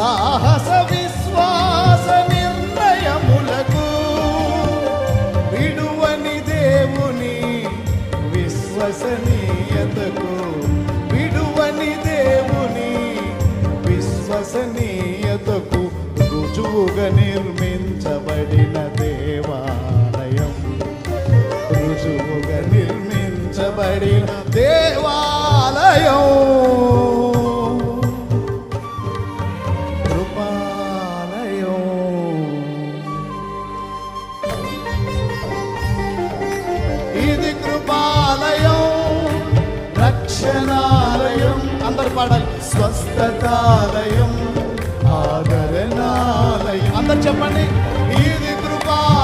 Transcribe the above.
సాహస విశ్వాస నిర్ణయములకు విడువని దేవుని విశ్వసనీయతకు విడువని దేవుని విశ్వసనీయతకు రుజువుగా నిర్మించబడిన దేవాలయం. రుజువుగా నిర్మించబడిన దేవ దర్శనాలయం. అందరు పాడాలి. స్వస్థతాలయం. ఆదరణాలయం. అందరు చెప్పండి. ఇది కృపా